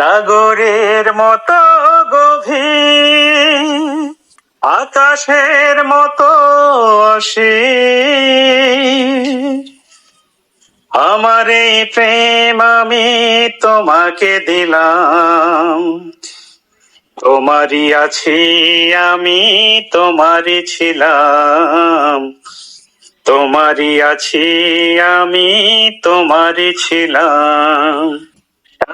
সাগরের মতো গভীর, আকাশের মতো আমার এই প্রেম আমি তোমাকে দিলাম। তোমারই আছি আমি, তোমারই ছিলাম। তোমারই আছি আমি, তোমারই ছিলাম।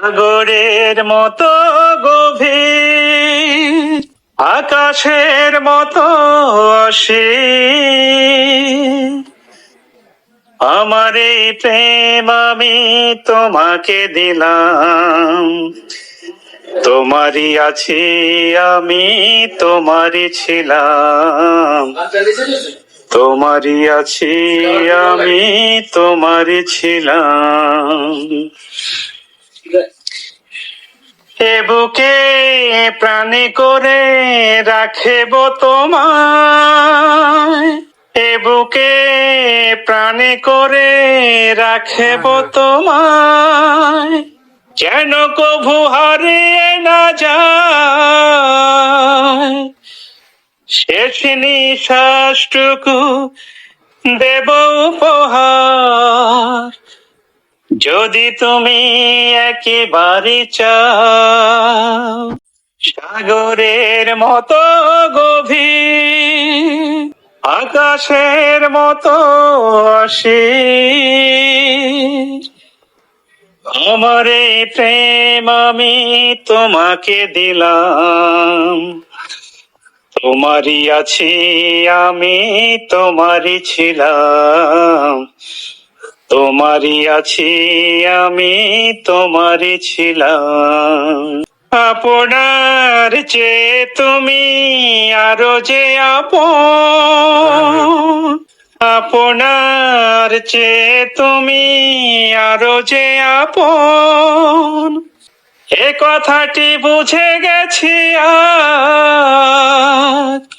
সাগরের মতো গভীর, আকাশের মতো অসীম। আমার এই প্রেম আমি তোমাকে দিলাম। তোমারই আছি আমি, তোমারই ছিলাম। তোমারই আছি আমি, তোমারই ছিলাম। এ বুকে প্রাণী করে রাখেব তোমায়। এ বুকে প্রাণী করে রাখেব তোমায়। যেন কভু হারিয়ে না যায় শেষ নিঃশ্বাসটুকু দেব উপহার। যদি তুমি একেবারে চাও সাগরের মতো গভীর, আকাশের মতো অসীম আমার এই প্রেম আমি তোমাকে দিলাম। তোমারই আছি, আমি তোমারই ছিলাম। তোমারই আছি, আমি তোমারই ছিলাম। আপনার চেয়ে তুমি আরও যে আপন। আপনার চেয়ে তুমি আরও যে আপন। এ কথাটি বুঝে গেছি আজ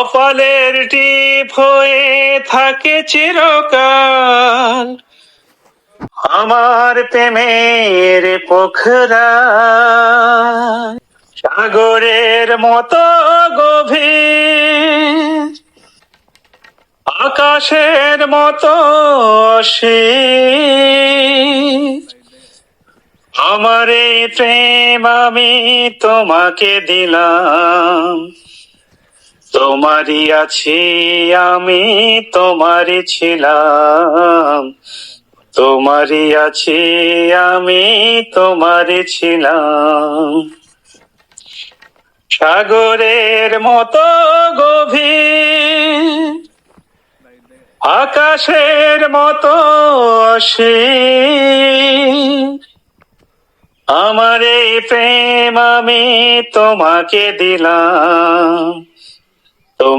কপালের টিপ হয়ে থাকে চিরকাল। আমার প্রেমের পোখরা। সাগরের মতো গভীর। আকাশের মতো আমার এই প্রেম আমি তোমাকে দিলাম। তোমারই আছি, আমি তোমারই ছিলাম। তোমারই আছি, আমি তোমারই ছিলাম। সাগরের মতো গভীর, আকাশের মতো অসীম। আমার এই প্রেম আমি তোমাকে দিলাম।